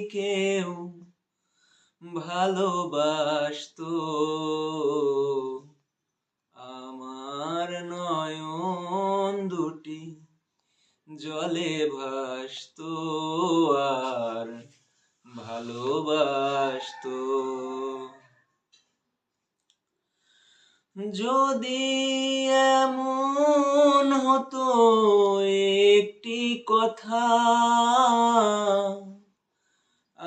কেউ ভালোবাসতো। আমার নয়ন দুটি জলে ভাসতো আর ভালোবাসতো। যদি এমন হতো একটি কথা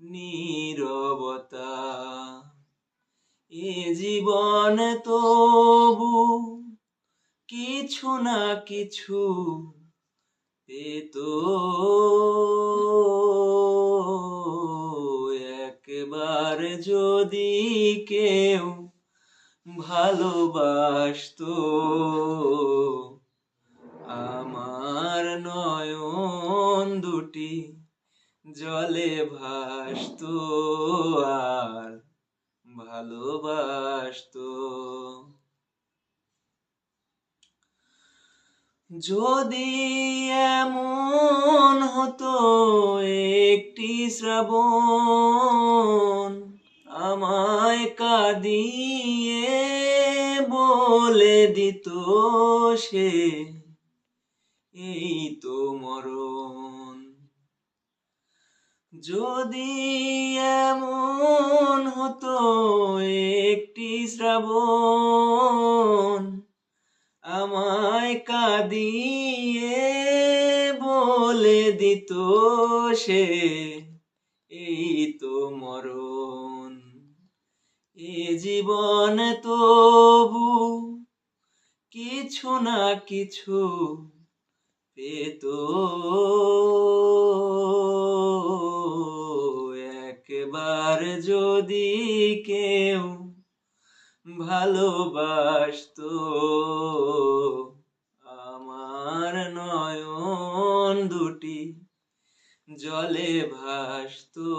নীরবতা। এ জীবন তবু কিছু না কিছু পেত। একবার যদি কেউ ভালোবাসতো আমার নয়ন দুটি জলে ভাসতো আর ভালোবাসতো। যদি এমন হতো একটি শ্রাবণ, আমায় কাঁদিয়ে বলে দিত সে, এই তো মরণ। যদি এমন হতো একটি শ্রাবণ আমায় কাঁদিয়ে বলে দিত সে, এই তো মরণ, এ জীবন তবু কিছু না কিছু পেত। যদি কেউ ভালোবাসত আমার নয়ন দুটি জলে ভাসতো